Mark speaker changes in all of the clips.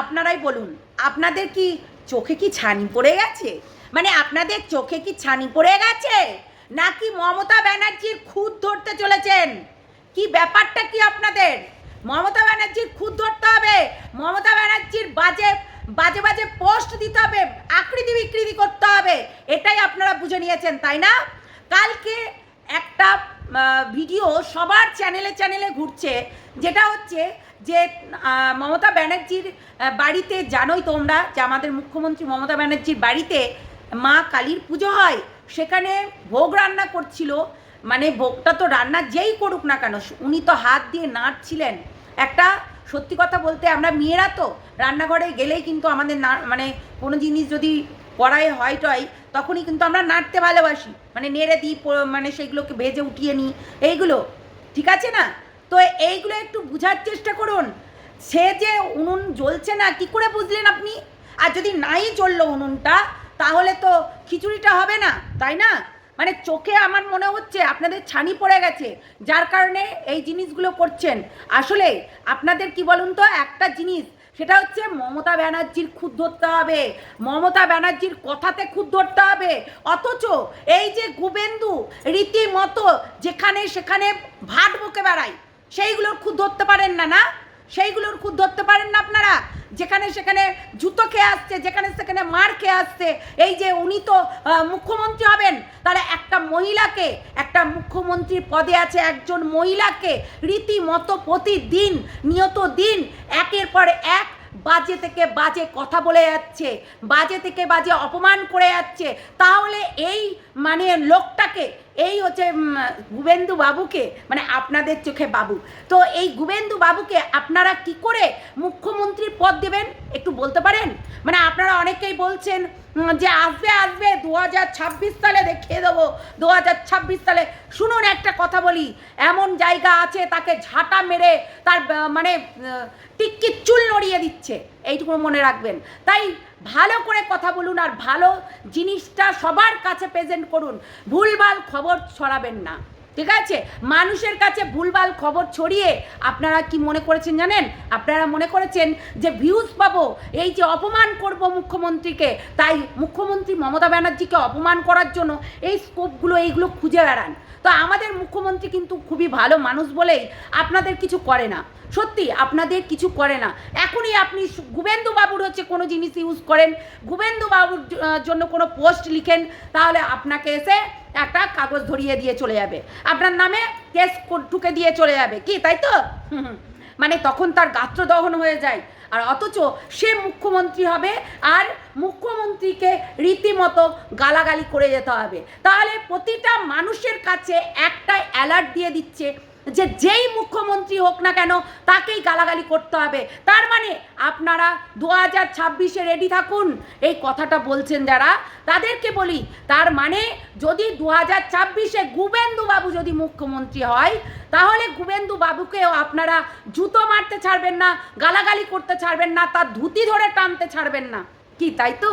Speaker 1: আপনারাই বলুন, আপনাদের কি চোখে কি ছানি পড়ে গেছে? মানে আপনাদের চোখে কি ছানি পড়ে গেছে? নাকি মমতা ব্যানার্জির খুদ ধরতে চলেছেন? কি ব্যাপারটা কি আপনাদের? মমতা ব্যানার্জির খুদ ধরতে হবে, মমতা ব্যানার্জির বাজে বাজে বাজে পোস্ট দিতে হবে, আকৃতি বিকৃতি করতে হবে, এটাই আপনারা বুঝে নিয়েছেন, তাই না? কালকে একটা ভিডিও সবার চ্যানেলে চ্যানেলে ঘুরছে, যেটা হচ্ছে যে মমতা ব্যানার্জির বাড়িতে জানোই তোমরা যে আমাদের মুখ্যমন্ত্রী মমতা ব্যানার্জির বাড়িতে মা কালীর পুজো হয়, সেখানে ভোগ রান্না করছিল। মানে ভোগটা তো রান্না যেই করুক না কেন, উনি তো হাত দিয়ে নাড়ছিলেন। একটা সত্যি কথা বলতে আমরা মেয়েরা তো রান্নাঘরে গেলেই কিন্তু আমাদের না মানে কোনো জিনিস যদি কড়াই হয় টয়, তখনই কিন্তু আমরা নাড়তে ভালোবাসি। মানে নেড়ে দিই মানে সেগুলোকে ভেজে উঠিয়ে নিই। এইগুলো, ঠিক আছে না? তো এইগুলো একটু বোঝার চেষ্টা করুন। সে যে উনুন জ্বলছে না, কি করে বুঝলেন আপনি? আর যদি নাই জ্বললো উনুনটা, তাহলে তো খিচুড়িটা হবে না, তাই না? মানে চোখে আমার মনে হচ্ছে আপনাদের ছানি পড়ে গেছে, যার কারণে এই জিনিসগুলো করছেন। আসলে আপনাদের কি বলুন তো, একটা জিনিস সেটা হচ্ছে মমতা ব্যানার্জির খুদ ধরতে হবে। মমতা ব্যানার্জির কথাতে খুদ ধরতে হবে। অথচ এই যে গুবেন্দু রীতিমতো যেখানে সেখানে ভাট বকে বেড়ায়, সেইগুলোর খুদ ধরতে পারেন না না? সেইগুলোর খুদ ধরতে পারেন না আপনারা। যেখানে সেখানে জুতো খেয়ে আসছে, যেখানে সেখানে মার খেয়ে আসছে। এই যে উনি তো মুখ্যমন্ত্রী হবেন, তাহলে একটা মহিলাকে, একটা মুখ্যমন্ত্রীর পদে আছে একজন মহিলাকে রীতিমতো প্রতিদিন, নিয়ত দিন, একের পর এক বাজে থেকে বাজে কথা বলে যাচ্ছে, বাজে থেকে বাজে অপমান করে যাচ্ছে, তাহলে এই মানে লোকটাকে, এই হচ্ছে গুবেন্দু বাবুকে মানে আপনাদের চোখে বাবু। তো এই গুবেন্দু বাবুকে আপনারা কি করে মুখ্যমন্ত্রীর পদ দেবেন? একটু বলতে পারেন? মানে আপনারা অনেকেই বলছেন যে আসবে আসবে দু হাজার ছাব্বিশ সালে দেখিয়ে দেবো। দু হাজার ছাব্বিশ সালে। শুনুন একটা কথা বলি, এমন জায়গা আছে, তাকে ঝাঁটা মেরে তার মানে টিক্কির চুল নড়িয়ে দিচ্ছে, এইটুকু মনে রাখবেন। তাই ভালো করে কথা বলুন আর ভালো জিনিসটা সবার কাছে প্রেজেন্ট করুন। ভুলভাল খবর ছড়াবেন না। ঠিক আছে? মানুষের কাছে ভুলভাল খবর ছড়িয়ে আপনারা কি মনে করেছেন জানেন? আপনারা মনে করেছেন যে ভিউজ পাবো, এই যে অপমান করব মুখ্যমন্ত্রীকে, তাই মুখ্যমন্ত্রী মমতা ব্যানার্জিকে অপমান করার জন্য এই স্কোপগুলো এইগুলো খুঁজে বেড়ান। তো আমাদের মুখ্যমন্ত্রী কিন্তু খুবই ভালো মানুষ বলেই আপনাদের কিছু করে না। সত্যি, আপনাদের কিছু করে না। এখনই আপনি গুবেন্দু বাবুর হচ্ছে কোনো জিনিস ইউজ করেন গুবেন্দু বাবুর জন্য কোনো পোস্ট লিখেন, তাহলে আপনাকে এসে একটা কাগজ ধরিয়ে দিয়ে চলে যাবে। আপনার নামে কেস ঠুকে দিয়ে চলে যাবে। কি, তাই তো। মানে তখন তার গাত্র দহন হয়ে যায়। আর অথচ সে মুখ্যমন্ত্রী হবে আর মুখ্যমন্ত্রীকে রীতিমতো গালাগালি করে যেতে হবে। তাহলে প্রতিটা মানুষের কাছে একটা অ্যালার্ট দিয়ে দিচ্ছে যে যেই মুখ্যমন্ত্রী হোক না কেন, তাকেই গালাগালি করতে হবে। তার মানে আপনারা দু হাজার ছাব্বিশে রেডি থাকুন। এই কথাটা বলছেন যারা, তাদেরকে বলি, তার মানে যদি দু হাজার ছাব্বিশে গুবেন্দু বাবু যদি মুখ্যমন্ত্রী হয়, তাহলে গুবেন্দু বাবুকেও আপনারা জুতো মারতে ছাড়বেন না, গালাগালি করতে ছাড়বেন না, তার ধুতি ধরে টানতে ছাড়বেন না। কি, তাই তো?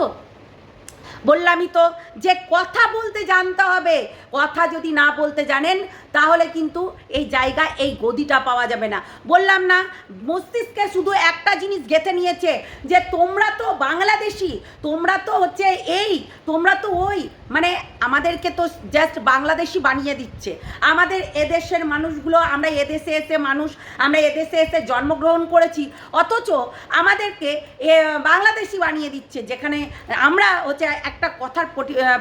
Speaker 1: বললামই তো, যে কথা বলতে জানতে হবে, কথা যদি না বলতে জানেন, তাহলে কিন্তু এই জায়গা, এই গদিটা পাওয়া যাবে না। বললাম না, মস্তিষ্কে শুধু একটা জিনিস গেঁথে নিয়েছে, যে তোমরা তো বাংলাদেশি, তোমরা তো হচ্ছে এই, তোমরা তো ওই মানে আমাদেরকে তো জাস্ট বাংলাদেশি বানিয়ে দিচ্ছে। আমাদের এদেশের মানুষগুলো, আমরা এদেশে এসে মানুষ, আমরা এদেশে এসে জন্মগ্রহণ করেছি, অথচ আমাদেরকে বাংলাদেশি বানিয়ে দিচ্ছে, যেখানে আমরা হচ্ছে একটা কথার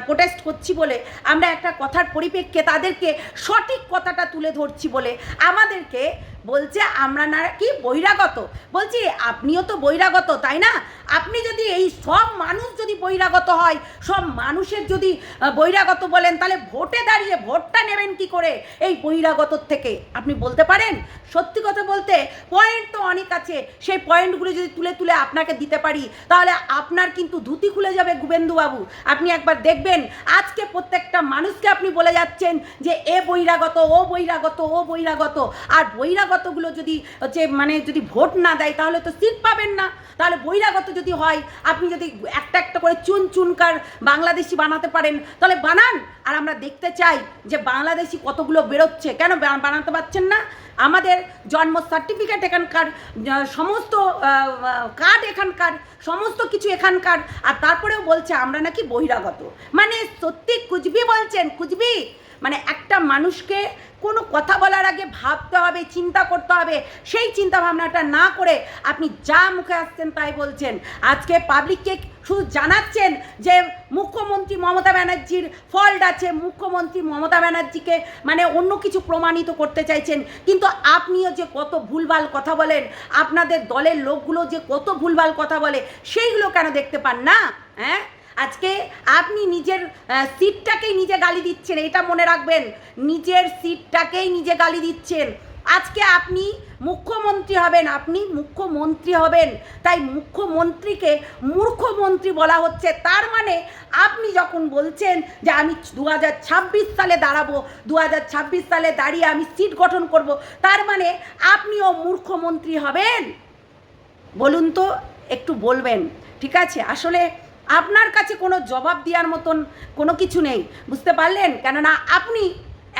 Speaker 1: প্রোটেস্ট করছি বলে, আমরা একটা কথার পরিপ্রেক্ষে তাদেরকে সঠিক কথাটা তুলে ধরছি বলে আমাদেরকে বলছে, আমরা না কি? বহিরাগত? বলছি, আপনিও তো বহিরাগত, তাই না? আপনি যদি এই সব মানুষ বহিরাগত হয়। সব মানুষের যদি বহিরাগত বলেন, তাহলে ভোটে দাঁড়িয়ে ভোটটা নেবেন কি করে? এই বহিরাগতর থেকে। আপনি বলতে পারেন? সত্যি কথা বলতে পয়েন্ট তো অনেক আছে। সেই পয়েন্টগুলো যদি তুলে তুলে আপনাকে দিতে পারি, তাহলে আপনার কিন্তু ধুতি খুলে যাবে গুবেন্দু বাবু আপনি একবার দেখবেন, আজকে প্রত্যেকটা মানুষকে আপনি বলে যাচ্ছেন যে, এ বহিরাগত, ও বহিরাগত ও বহিরাগত। আর বহিরাগতগুলো যদি হচ্ছে মানে যদি ভোট না দেয়, তাহলে তো সিট পাবেন না। তাহলে বহিরাগত যদি হয়, আপনি যদি একটা একটা করে চুন চুনকার বাংলাদেশি বানাতে পারেন। তাহলে বানান। আর আমরা দেখতে চাই যে বাংলাদেশি কতগুলো বেরোচ্ছে। কেন বানাতে পারছেন না? আমাদের জন্ম সার্টিফিকেট এখানকার সমস্ত কার্ড এখানকার, সমস্ত কিছু এখানকার। আর তারপরেও বলছে আমরা নাকি বহিরাগত। মানে সত্যি কুচবি বলছেন? কুচবি মানে একটা মানুষকে কোনো কথা বলার আগে ভাবতে হবে, চিন্তা করতে হবে, সেই চিন্তা ভাবনাটা না করে আপনি যা মুখে আসছেন তাই বলছেন। আজকে পাবলিককে শুধু জানাচ্ছেন যে মুখ্যমন্ত্রী মমতা ব্যানার্জির ফল্ট আছে, মুখ্যমন্ত্রী মমতা ব্যানার্জিকে মানে অন্য কিছু প্রমাণিত করতে চাইছেন। কিন্তু আপনিও যে কত ভুলভাল কথা বলেন, আপনাদের দলের লোকগুলো যে কত ভুলভাল কথা বলে, সেইগুলো কেন দেখতে পান না? হ্যাঁ? আজকে আপনি নিজের সিটটাকেই নিজে গালি দিচ্ছেন, এটা মনে রাখবেন। নিজের সিটটাকেই নিজে গালি দিচ্ছেন। আজকে আপনি মুখ্যমন্ত্রী হবেন, আপনি মুখ্যমন্ত্রী হবেন। তাই মুখ্যমন্ত্রীকে মূর্খমন্ত্রী বলা হচ্ছে। তার মানে আপনি যখন বলছেন যে আমি দু হাজার ছাব্বিশ সালে দাঁড়াবো, দু হাজার ছাব্বিশ সালে দাঁড়িয়ে আমি সিট গঠন করব, তার মানে আপনিও মূর্খমন্ত্রী হবেন। বলুন তো, একটু বলবেন। ঠিক আছে? আসলে আপনার কাছে কোনো জবাব দেওয়ার মতন কোনো কিছু নেই, বুঝতে পারলেন? কেননা আপনি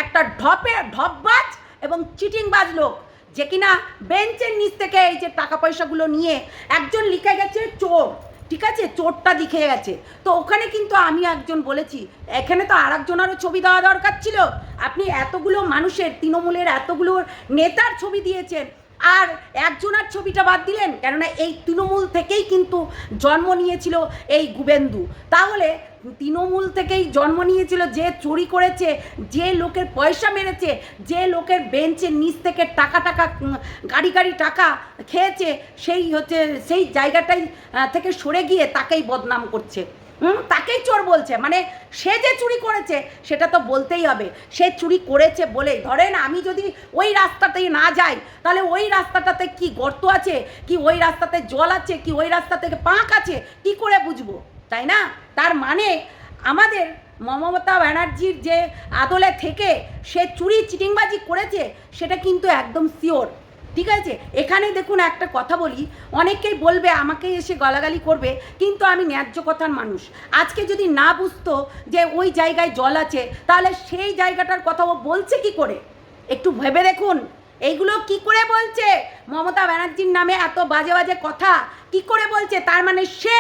Speaker 1: একটা ঢপে, ঢপবাজ এবং চিটিংবাজ লোক, যে কিনা বেঞ্চের নিচ থেকে এই যে টাকা পয়সাগুলো নিয়ে একজন লিখে গেছে চোর, ঠিক আছে? চোরটা লিখে গেছে। তো ওখানে কিন্তু আমি একজন বলেছি, এখানে তো আর একজনেরও ছবি দেওয়া দরকার ছিল। আপনি এতগুলো মানুষের, তৃণমূলের এতগুলো নেতার ছবি দিয়েছেন আর একজনার ছবিটা বাদ দিলেন, কেননা এই তৃণমূল থেকেই কিন্তু জন্ম নিয়েছিল এই গুবেন্দু। তাহলে তৃণমূল থেকেই জন্ম নিয়েছিল যে চুরি করেছে, যে লোকের পয়সা মেরেছে, যে লোকের বেঞ্চের নিচ থেকে টাকা টাকা গাড়ি গাড়ি টাকা খেয়েছে, সেই হচ্ছে, সেই জায়গাটাই থেকে সরে গিয়ে তাকেই বদনাম করছে। তাকেই চোর বলছে। মানে সে যে চুরি করেছে, সেটা তো বলতেই হবে। সে চুরি করেছে বলে, ধরেন আমি যদি ওই রাস্তাতেই না যাই, তাহলে ওই রাস্তাটাতে কি গর্ত আছে? কি ওই রাস্তাতে জল আছে? কি ওই রাস্তা থেকে পাঁক আছে? কি করে বুঝব? তাই না? তার মানে আমাদের মমতা ব্যানার্জির যে আদলে থেকে সে চুরি, চিটিংবাজি করেছে, সেটা কিন্তু একদম শিওর ঠিক আছে? এখানে দেখুন একটা কথা বলি। অনেকেই বলবে আমাকে এসে গলাগালি করবে। কিন্তু আমি ন্যায্য কথার মানুষ। আজকে যদি না বুঝতো যে ওই জায়গায় জল আছে, তাহলে সেই জায়গাটার কথা ও বলছে কি করে? একটু ভেবে দেখুন। এইগুলো কি করে বলছে? মমতা ব্যানার্জির নামে এত বাজে বাজে কথা কি করে বলছে? তার মানে সে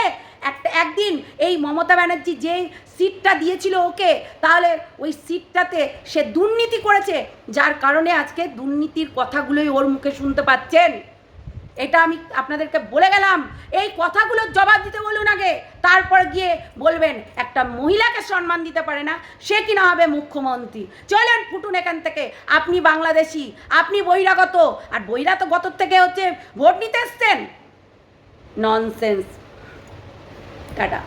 Speaker 1: একটা একদিন এই মমতা ব্যানার্জি যে সিটটা দিয়েছিল ওকে, তাহলে ওই সিটটাতে সে দুর্নীতি করেছে, যার কারণে আজকে দুর্নীতির কথাগুলোই ওর মুখে শুনতে পাচ্ছেন। এটা আমি আপনাদেরকে বলে গেলাম। এই কথাগুলোর জবাব দিতে বলুন আগে, তারপর গিয়ে বলবেন, একটা মহিলাকে সম্মান দিতে পারে না, সে কিনা হবে মুখ্যমন্ত্রী। চলেন ফুটুন এখান থেকে, আপনি বাংলাদেশি, আপনি বহিরাগত, আর বহিরাগত থেকে হচ্ছে ভোট নিতে এসছেন। ননসেন্স டாடா.